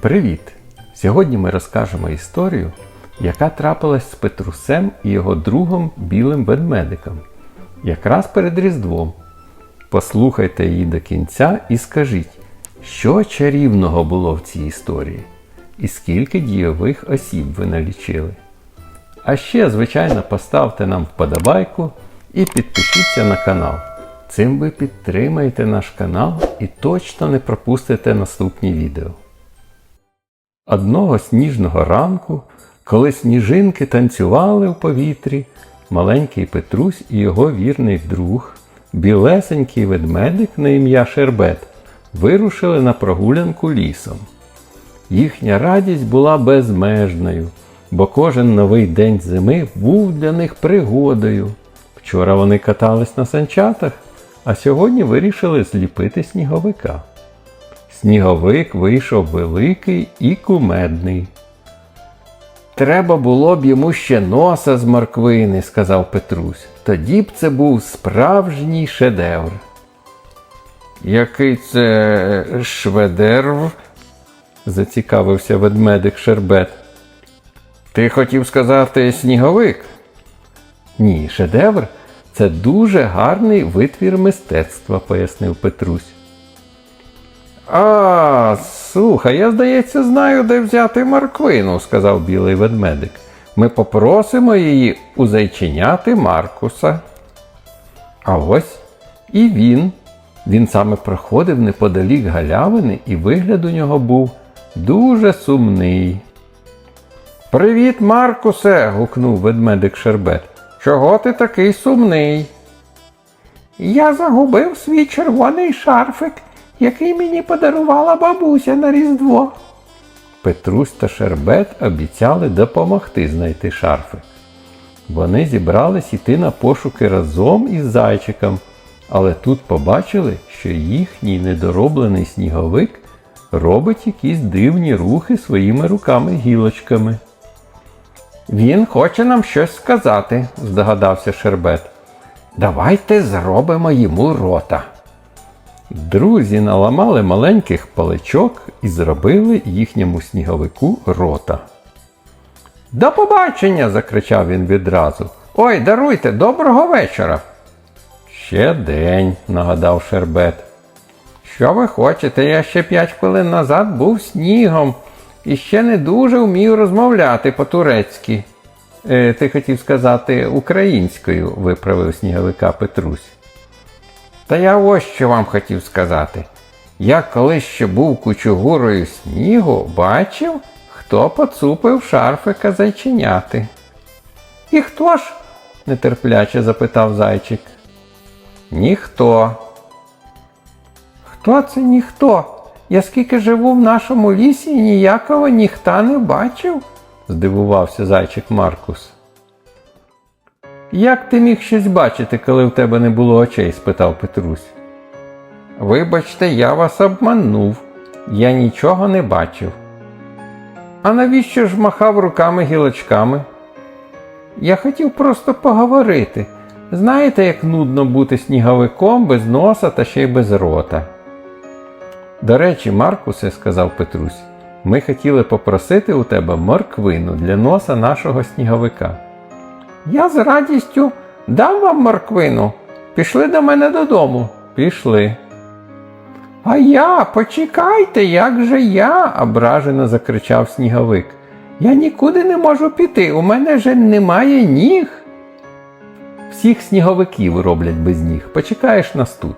Привіт! Сьогодні ми розкажемо історію, яка трапилась з Петрусем і його другом білим ведмедиком, якраз перед Різдвом. Послухайте її до кінця і скажіть, що чарівного було в цій історії, і скільки дійових осіб ви налічили. А ще, звичайно, поставте нам вподобайку і підпишіться на канал. Цим ви підтримаєте наш канал і точно не пропустите наступні відео. Одного сніжного ранку, коли сніжинки танцювали в повітрі, маленький Петрусь і його вірний друг, білесенький ведмедик на ім'я Шербет, вирушили на прогулянку лісом. Їхня радість була безмежною, бо кожен новий день зими був для них пригодою. Вчора вони катались на санчатах, а сьогодні вирішили зліпити сніговика. Сніговик вийшов великий і кумедний. Треба було б йому ще носа з морквини, сказав Петрусь. Тоді б це був справжній шедевр. Який це шведерв? зацікавився ведмедик Шербет. Ти хотів сказати сніговик? Ні, шедевр це дуже гарний витвір мистецтва, пояснив Петрусь. А, слухай, я, здається, знаю, де взяти морквину, сказав білий ведмедик. Ми попросимо її у зайченяти Маркуса. А ось і він. Він саме проходив неподалік галявини, і вигляд у нього був дуже сумний. Привіт, Маркусе. гукнув ведмедик Шербет. Чого ти такий сумний? Я загубив свій червоний шарфик, який мені подарувала бабуся на Різдво. Петрусь та Шербет обіцяли допомогти знайти шарфик. Вони зібрались іти на пошуки разом із зайчиком, але тут побачили, що їхній недороблений сніговик робить якісь дивні рухи своїми руками-гілочками. Він хоче нам щось сказати, здогадався Шербет. Давайте зробимо йому рота. Друзі наламали маленьких паличок і зробили їхньому сніговику рота. До побачення! закричав він відразу. Ой, даруйте, доброго вечора. Ще день, нагадав Шербет. Що ви хочете? Я ще п'ять хвилин назад був снігом і ще не дуже вмію розмовляти по-турецьки. Е, ти хотів сказати українською, виправив сніговика Петрусь. Та я ось що вам хотів сказати. Я колись ще був кучугурою снігу, бачив, хто поцупив шарфика зайченяти. І хто ж? нетерпляче запитав зайчик. Ніхто. Хто це ніхто? Я скільки живу в нашому лісі ніякого ніхта не бачив, здивувався зайчик Маркус. Як ти міг щось бачити, коли в тебе не було очей? спитав Петрусь. Вибачте, я вас обманув. Я нічого не бачив. А навіщо ж махав руками гілочками? Я хотів просто поговорити. Знаєте, як нудно бути сніговиком без носа та ще й без рота. До речі, Маркусе, сказав Петрусь, ми хотіли попросити у тебе морквину для носа нашого сніговика. Я з радістю дам вам морквину. Пішли до мене додому. Пішли. А я, почекайте, як же я? ображено закричав сніговик. Я нікуди не можу піти, у мене же немає ніг. Всіх сніговиків роблять без ніг. Почекаєш нас тут.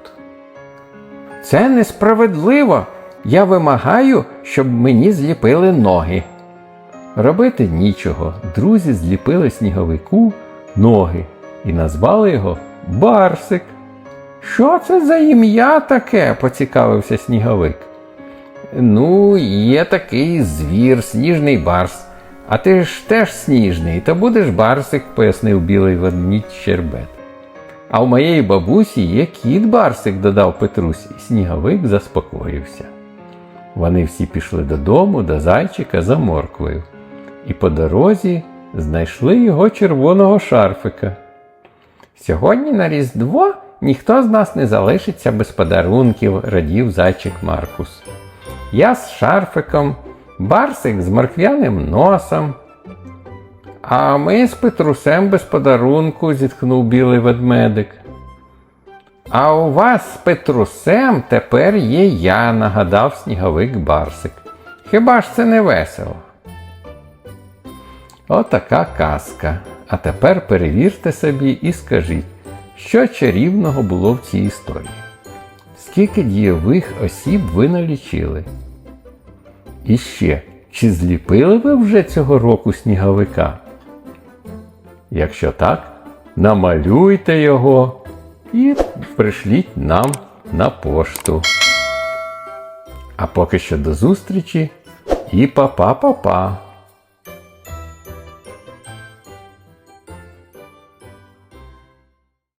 Це несправедливо. Я вимагаю, щоб мені зліпили ноги. Робити нічого. Друзі зліпили сніговику ноги і назвали його Барсик. Що це за ім'я таке? поцікавився сніговик. Ну, є такий звір, сніжний барс. А ти ж теж сніжний, то будеш барсик, пояснив білий ведмідь Щербет. А у моєї бабусі є кіт барсик, додав Петрусь, і сніговик заспокоївся. Вони всі пішли додому до зайчика за морквою, і по дорозі знайшли його червоного шарфика. Сьогодні на Різдво ніхто з нас не залишиться без подарунків, радів зайчик Маркус. Я з шарфиком Барсик з морквяним носом. А ми з Петрусем без подарунку, зітхнув білий ведмедик. А у вас з Петрусем тепер є я, нагадав сніговик Барсик. Хіба ж це не весело? Отака казка. А тепер перевірте собі і скажіть, що чарівного було в цій історії. Скільки дієвих осіб ви налічили? І ще, чи зліпили ви вже цього року сніговика? Якщо так, намалюйте його і пришліть нам на пошту. А поки що до зустрічі і па-па-па-па!